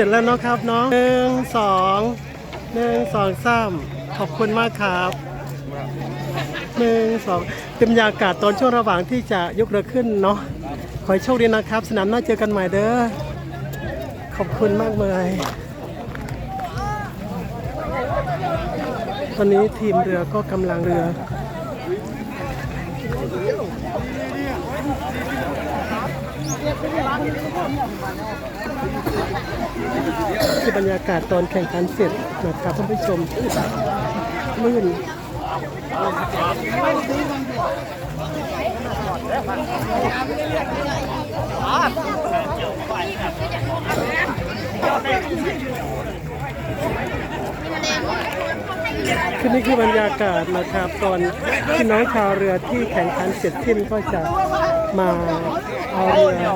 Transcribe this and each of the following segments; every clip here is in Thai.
สร็จแล้วเนาะครับเนาะหนึ่งสองหนึ่งสองสามขอบคุณมากครับหนึ่งสองเป็นบรรยากาศตอนช่วงระหว่างที่จะยกเรือขึ้นเนาะขอให้โชคดีนะครับ สนามหน้าเจอกันใหม่เด้อขอบคุณมากเลยตอนนี้ทีมเรือก็กำลังเรือ คือบรรยากาศตอนแข่งขันเสร็จนะครับท่านผู้ชมลื่นคือนี่คือบรรยากาศนะครับตอนพี่น้องชาวเรือที่แข่งขันเสร็จสิ้นก็จะมา อเรือ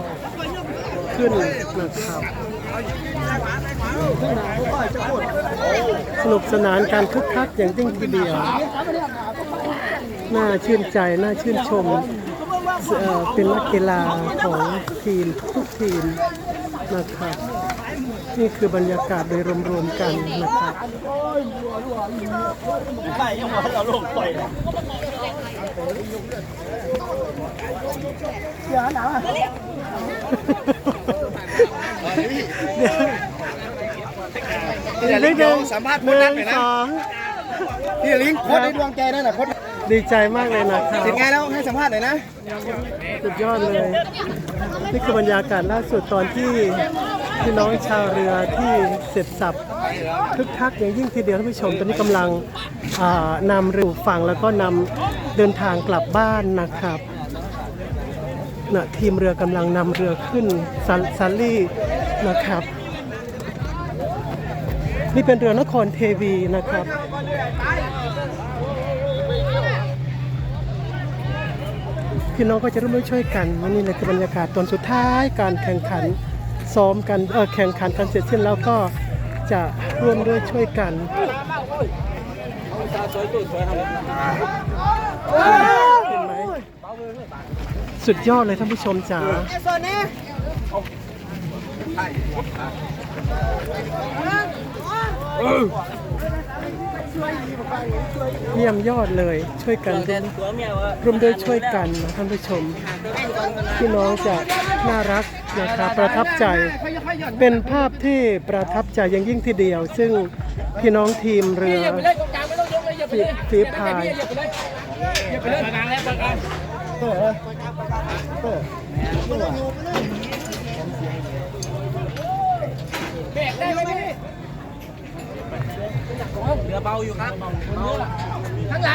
ขึ้นนะครับสนุกสนานการคึกคักอย่างยิ่งทีเดียว น่าชื่นใจ น่าชื่นชมเเป็นนักกีฬาของทีมทุกทีมนะครับนี่คือบรรยากาศโดยรวมๆกันนะครับ ไม่ยังว่าเราลงปล่อยเดี๋ยวนิดนึงสัมภาษณ์หคนนั้นนึ่งหน่อยนะสองพี่ลิงโค้ดในดวงใจนั่นน่ะโค้ดดีใจมากเลยนะครับเป็นไงแล้วให้สัมภาษณ์หน่อยนะสุดยอดเลย นี่คือบรรยากาศล่าสุดตอนที่พี่น้องชาวเรือที่เสร็จสับ คึกคักอย่างยิ่งทีเดียวท่านผู้ชม ตอนนี้กำลังอ่านำเรือฝั่งแล้วก็นำเดินทางกลับบ้านนะครับนะทีมเรือกำลังนำเรือขึ้นซันซันลี่นะครับ นี่เป็นเรือนครเทวีนะครับพี่น้องก็จะร่วมด้วยช่วยกันวันนี้เลยคือบรรยากาศตอนสุดท้ายการแข่งขันซ้อมกันเออแข่งขันกันเสร็จสิ้นแล้วก็ จะร่วมด้วยช่วยกันเห็นไหมสุดยอดเลยท่านผู้ชมจ๋าเยี่ยมยอดเลยช่วยกันร่วมตัวเมียว่าร่วมด้วยช่วยกันนะท่านผู้ชมพี่น้องจะน่ารัก นะครับประทับใจเป็นภาพที่ประทับใจอย่างยิ่งทีเดียว ซึ่งพี่น้องทีมเรือฝีฝีพายเรือเบาอยู่ครับอะไร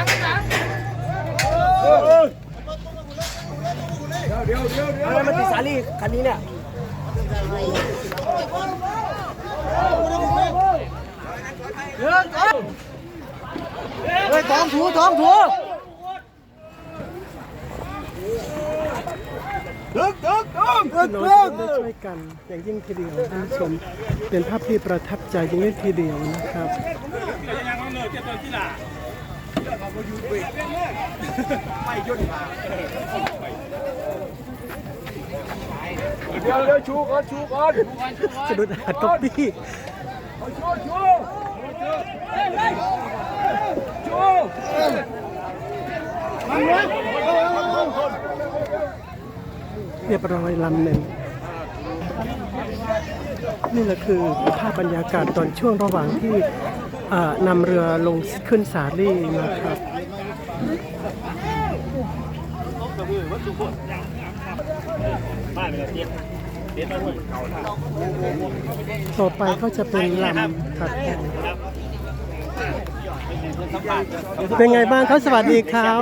คันนี้เนี่ยเฮ้ยท้องถูท้องถูตึกตึกตึกตึกพี่น้องตึร่วมด้วยช่วยกันอย่างยิ่งทีเดียวท่านผู้ชมเป็นภาพที่ประทับใจยิ่งทีเดียวนะครับ เดี๋ยวเดี๋ยวชูก่อนชูก่อนจะโดนอัดก๊อปปี้ชูชูชูเรียบร้อยลำหนึ่งนี่แหละคือภาพบรรยากาศตอนช่วงระหว่างที่นำเรือลงขึ้นสาลี่นะครับ ต่อไปก็จะเป็นลำถัดไปเป็นไงบ้างครับสวัสดีครับ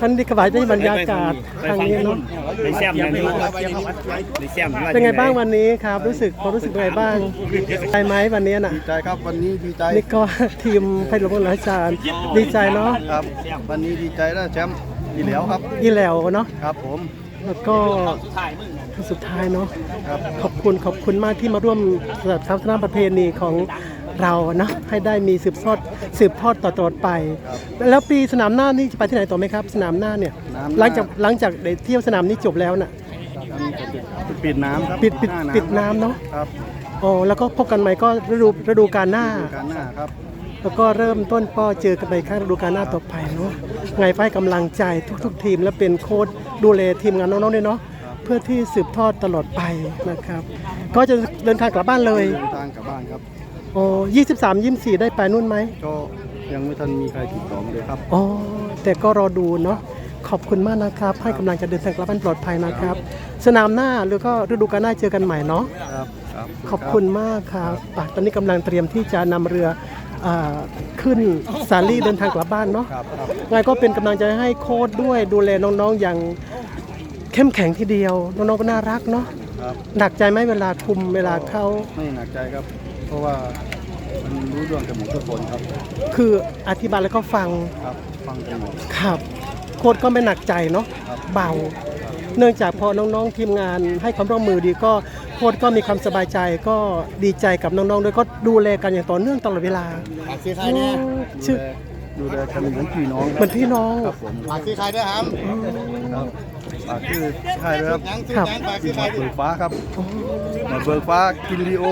ท่านดีขวายได้บรรยากาศทางนี้เนาะในแซมอย่างนี้ในแซมเป็นไงบ้างวันนี้ครับ รู้สึกความรู้สึกเป็นไงบ้างใจไหมวันนี้น่ะดีใจครับวันนี้ดีใจนี่ก็ทีมไพลงอาจารย์ดีใจเนาะครับ วันนี้ดีใจได้แชมป์อีเหลียวครับอีแหล้วเนาะครับผม แล้วก็ท่านสุดท้ายเนาะขอบคุณขอบคุณมากที่มาร่วมสนับสนุนประเพณีของเราเนาะให้ได้มีสืบทอดสืบทอดต่อๆไป แล้วปีสนามหน้านี่จะไปที่ไหนต่อไหมครับ สนามหน้าเนี่ยหลังจากหลังจากได้เที่ยวสนามนี้จบแล้วน่ะปิดน้ำครับปิดปิดหน้าปิดน้ำเนาะครับอ๋อแล้วก็พบกันใหม่ก็ฤดูฤดูกาลหน้าฤดูการหน้าครับ แล้วก็เริ่มต้นก็เจอกันไปครั้งฤดูกาลหน้าต่อไปเนาะไงไฟกำลังใจทุก ๆ ทีมและเป็นโค้ชดูแลทีมงานน้องๆด้วยเนาะเพื่อที่สืบทอดตลอดไปนะครับ ก็จะเดินทางกลับบ้านเลยเดินทางกลับบ้านครับ โอ้ยี่สิบสามยี่สี่ได้ไปนู่นไหมก็ยังไม่ทันมีใครติดต่อมาเลยครับ อ๋อแต่ก็รอดูเนาะขอบคุณมากนะครับ ให้กำลังใจะเดินทางกลับบ้านปลอดภัยนะครับ สนามหน้าหรือก็ฤดูกาลหน้าเจอกันใหม่เนาะ ครับ ครับ ขอบคุณมากครับอะตอนนี้กำลังเตรียมที่จะนำเรืออา ขึ้นสาลี่เดินทางกลับบ้านเนาะครับครับไงก็เป็นกำลังใจให้โค้ดด้วยดูแลน้องๆอย่างเข้มแข็งทีเดียว น้องๆก็น่ารักเนาะครับหนักใจไหมเวลาคุมเวลาเขาไม่หนักใจครับ เพราะว่ามันรู้เรื่องกันหมดทุกคนครับ คืออธิบายแล้วก็ฟังครับฟังกันหมดครับ โค้ดก็ไม่หนักใจเนาะครับเบา เนื่องจากพอน้องๆทีมงานให้ความร่วมมือดีก็โค้ดก็มีความสบายใจก็ดีใจกับน้องๆด้วยก็ดูแลกันอย่างต่อเนื่องตลอดเวลาฝากซื้อใครเนี่ยชื่อดูแลกันเหมือนพี่น้องเหมือนพี่น้องครับผมฝากซื้อใครด้วยครับครับฝากชื่อค่ายด้วยครับยังซื้อครับยังฝากที่ซื้อใครหมอดดิเบิกฟ้าครับหมอดเบิกฟ้ากินลีโอ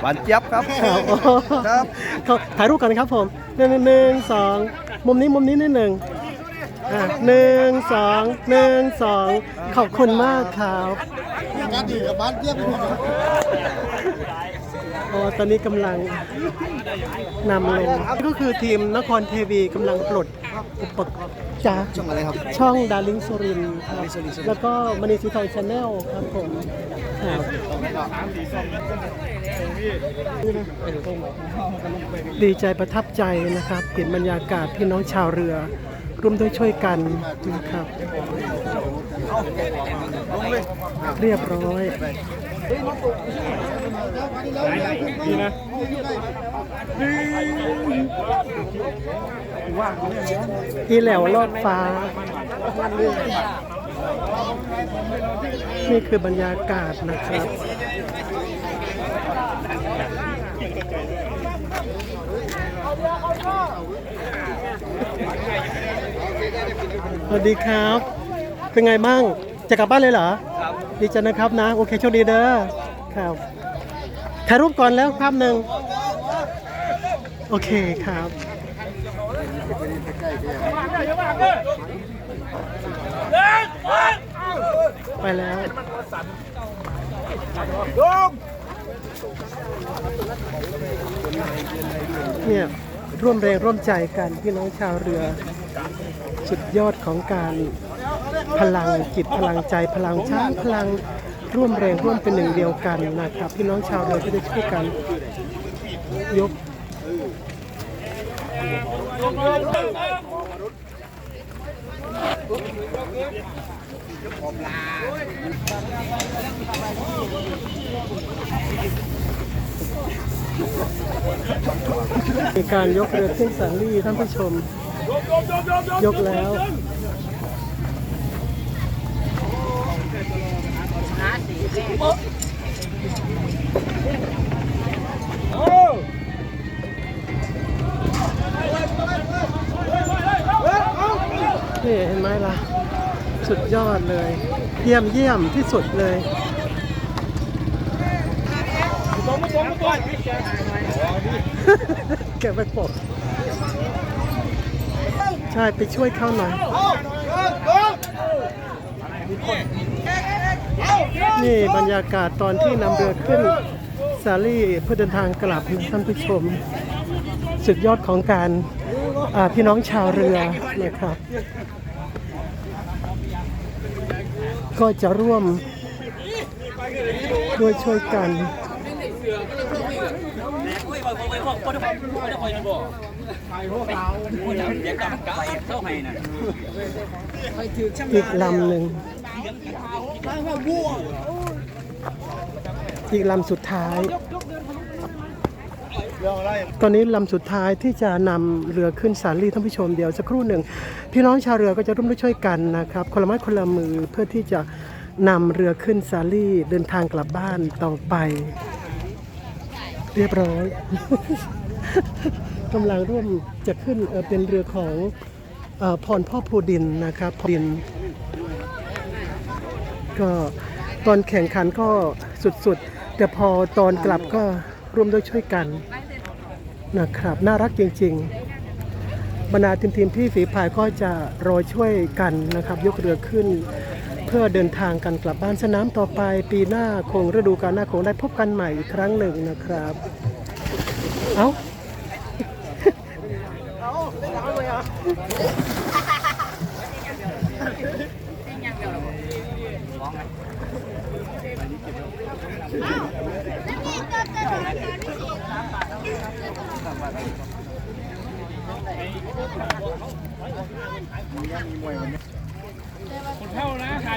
หวานเจี๊ยบครับครับครับเขาถ่ายรูปกันครับผมหนึ่งหนึ่งสองมุมนี้มุมนี้นิดหนึ่งอะหนึ่งสองหนึ่งสองขอบคุณมากครับ การดีกับบ้านเยี่ยมโอ้ตอนนี้กำลังนำลงนี่ก็คือทีมนครเทวีกำลังปลดอุปกรณ์จ้าช่องอะไรครับ ช่องดาริงสุรินทร์ครับแล้วก็มณีสีทองชาแนลครับผมครับดีใจประทับใจนะครับ เห็นบรรยากาศพี่น้องชาวเรือ ร่วมด้วยช่วยกันนะครับ เรียบร้อยอีแหลวลอดฟ้า นี่คือบรรยากาศนะครับสวัสดีครับ เป็นไงบ้าง จะกลับบ้านเลยเหรอ ครับดีใจนะครับนะ โอเคโชคดีเด้อ ครับ ถ่ายรูปก่อนแล้วภาพหนึ่ง โอเคครับ ไปแล้วเนี่ยร่วมแรงร่วมใจกันพี่น้องชาวเรือ สุดยอดของการ พลังจิตพลังใจพลังช้างพลังร่วมแรงร่วมเป็นหนึ่งเดียวกันนะครับ พี่น้องชาวเรือก็จะช่วยกันยกมีการยกเรือขึ้นสันลี่ท่านผู้ชม ยกแล้ว นี่เห็นไหมล่ะ สุดยอดเลย เยี่ยมเยี่ยมที่สุดเลยแกไปปกใช่ ไปช่วยเขาหน่อย นี่บรรยากาศตอนที่นำเรือขึ้นซาลี่เพื่อเดินทางกลับนะท่านผู้ชม สุดยอดของการพี่น้องชาวเรือนะครับ ก็จะร่วมด้วยช่วยกันอีกลำหนึ่ง อีกลำสุดท้าย ตอนนี้ลำสุดท้ายที่จะนำเรือขึ้นสาลีท่านผู้ชมเดียวสักครู่หนึ่ง พี่น้องชาวเรือก็จะร่วมด้วยช่วยกันนะครับ คนละไม้คนละมือเพื่อที่จะนำเรือขึ้นสาลีเดินทางกลับบ้านต่อไป เรียบร้อยกำลังร่วมจะขึ้นเเป็นเรือของออพรพ่อภูดินนะครับพดิน ก็ตอนแข่งขันก็สุดๆ แต่พอตอนกลับก็ร่วมด้วยช่วยกันนะครับ น่ารักจริงๆบรรดาทีมทีมพี่ฝีพายก็จะรอช่วยกันนะครับ ยกเรือขึ้น เพื่อเดินทางกันกลับบ้านสนามต่อไป ปีหน้าคงฤดูกาลหน้าคงได้พบกันใหม่อีกครั้งหนึ่งนะครับ เอาคนเท่า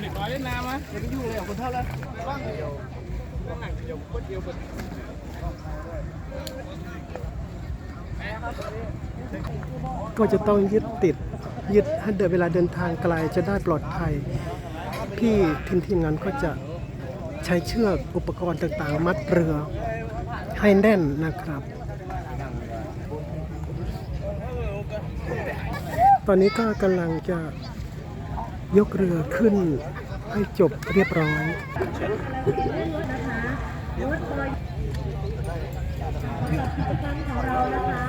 นะขาเด็กน้อยเล่นน้ำมะก็จะต้องยึดติดยึดให้เดินเวลาเดินทางไกลจะได้ปลอดภัย พี่ทีมทีมงานก็จะใช้เชือกอุปกรณ์ต่างๆ มัดเรือให้แน่นนะครับ ตอนนี้ก็กำลังจะ ยกเรือขึ้นให้จบเรียบร้อยของเรานะคะ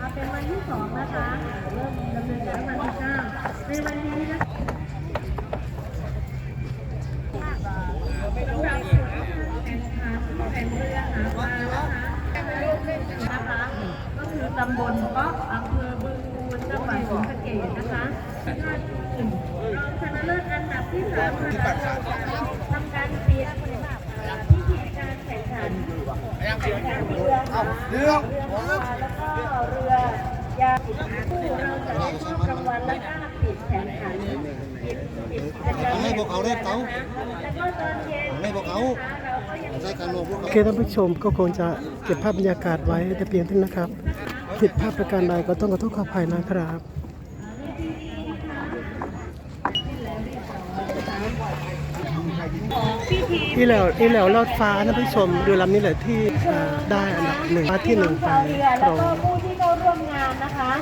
มาเป็นวันที่สองนะคะเริ่มดำเนินการวันที่เก้าในวันนี้นะคะแข่งขันเรือหาปลานะคะนะคะก็คือตำบลกาะอำเภอบึงบูรจังหวัดศรีสะเกษนะคะยอดทีมรองชนะเลิ ศอันดับที่สามนะคะเราจะทำการเปลี่ยนพิธีการแข่งขันแข่งขันเรือเรือแล้วก็เรือยาคู่เราจะได้มอบรางวัลและก็ปิดแข่งขันปิดปิดแข่งขันให้พวกเขาได้เล้วก็ตอนเย็นให้พวกเขาเราก็ยังใช้การรวมพวกโอเขาเคท่านผู้ชมก็คงจะเก็บภาพบรรยากาศไว้แต่เพียงเท่านั้นนะครับ ผิดพลาดประการใดก็ต้องขอโทษขออภัยนะครับ อีแหลวอีแหลวลอดฟ้าท่านผู้ชมเรือลำนี้แหละที่ได้อันดับหนึ่งมาที่หนึ่งไปชาวเรือตแล้วงก็ผู้ที่เข้าร่วมงานนะคะ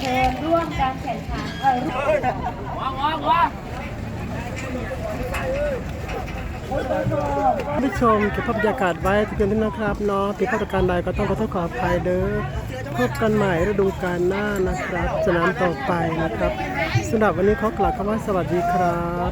เชิญร่วมการแข่งขันเออร่วมท่านผู้ชมเก็บภาพบรรยากาศไว้ที่เพียงเท่านั้นะครับเนาะผิดพลาดประการใดก็ต้องขอโทษขออภัยเด้อพบกันใหม่ฤดูกาลหน้านะครับสนามต่อไปนะครับสำหรับวันนี้ขอกล่าวคำว่าสวัสดีครับ